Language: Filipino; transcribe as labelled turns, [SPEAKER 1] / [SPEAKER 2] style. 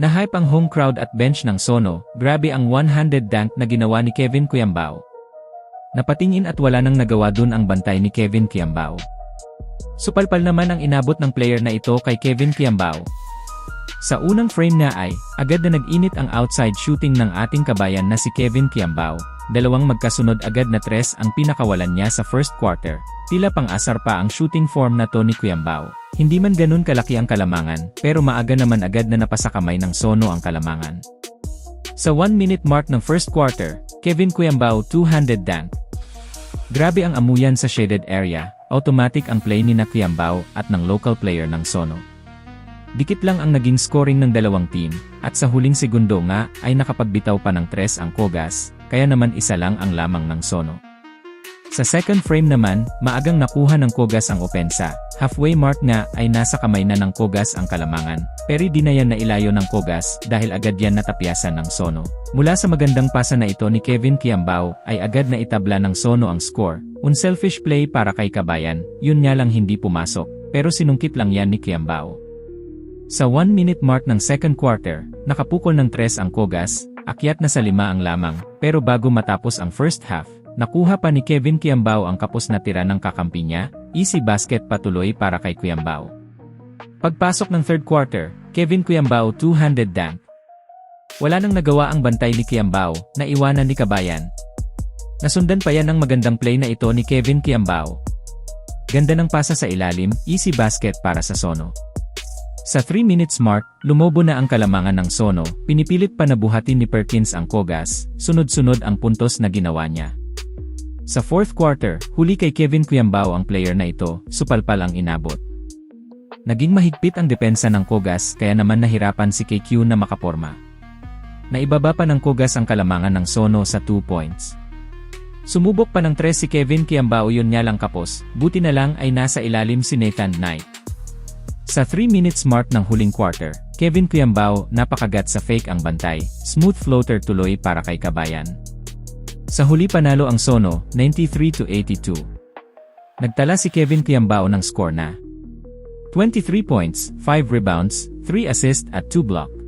[SPEAKER 1] Nahype ang home crowd at bench ng Sono, grabe ang one-handed dunk na ginawa ni Kevin Kuyambao. Napatingin at wala nang nagawa dun ang bantay ni Kevin Kuyambao. Supalpal naman ang inabot ng player na ito kay Kevin Kuyambao. Sa unang frame na ay, agad na nag-init ang outside shooting ng ating kabayan na si Kevin Kuyambao. Dalawang magkasunod agad na tres ang pinakawalan niya sa first quarter. Tila pang-asar pa ang shooting form na to ni Kuyambao. Hindi man ganun kalaki ang kalamangan, pero maaga naman agad na napasakamay ng Sono ang kalamangan. Sa 1-minute mark ng first quarter, Kevin Kuyambao two-handed dunk. Grabe ang amuyan sa shaded area, automatic ang play ni na Kuyambao at ng local player ng Sono. Dikit lang ang naging scoring ng dalawang team, at sa huling segundo nga ay nakapagbitaw pa ng tres ang Kogas, kaya naman isa lang ang lamang ng Sono. Sa second frame naman, maagang nakuha ng Kogas ang opensa. Halfway mark nga ay nasa kamay na ng Kogas ang kalamangan, pero di na yan nailayo ng Kogas dahil agad yan natapyasan ng Sono. Mula sa magandang pasa na ito ni Kevin Kiambao ay agad na itabla ng Sono ang score. Unselfish play para kay Kabayan, yun nga lang hindi pumasok, pero sinungkit lang yan ni Kiambao. Sa 1 minute mark ng second quarter, nakapukol ng tres ang Kogas, akyat na sa lima ang lamang, pero bago matapos ang first half, Nakuha pa ni Kevin Kiambao ang kapos na tira ng kakampi niya, easy basket patuloy para kay Kiambao. Pagpasok ng third quarter, Kevin Kiambao two-handed dunk. Wala nang nagawa ang bantay ni Kiambao, na iwanan ni Kabayan. Nasundan pa yan ng magandang play na ito ni Kevin Kiambao. Ganda ng pasa sa ilalim, easy basket para sa Sono. Sa 3 minutes mark, lumobo na ang kalamangan ng Sono, pinipilit pa na buhatin ni Perkins ang Kogas, sunod-sunod ang puntos na ginawa niya. Sa fourth quarter, huli kay Kevin Kuyambao ang player na ito, supalpal ang inabot. Naging mahigpit ang depensa ng Kogas kaya naman nahirapan si KQ na makaporma. Naibaba pa ng Kogas ang kalamangan ng Sono sa 2 points. Sumubok pa ng tres si Kevin Kiambao yun niya lang kapos, buti na lang ay nasa ilalim si Nathan Knight. Sa 3 minutes mark ng huling quarter, Kevin Kiambao napakagat sa fake ang bantay, smooth floater tuloy para kay Kabayan. Sa huli panalo ang Sono, 93 to 82. Nagtala si Kevin Kiambao ng score na 23 points, 5 rebounds, 3 assists at 2 block.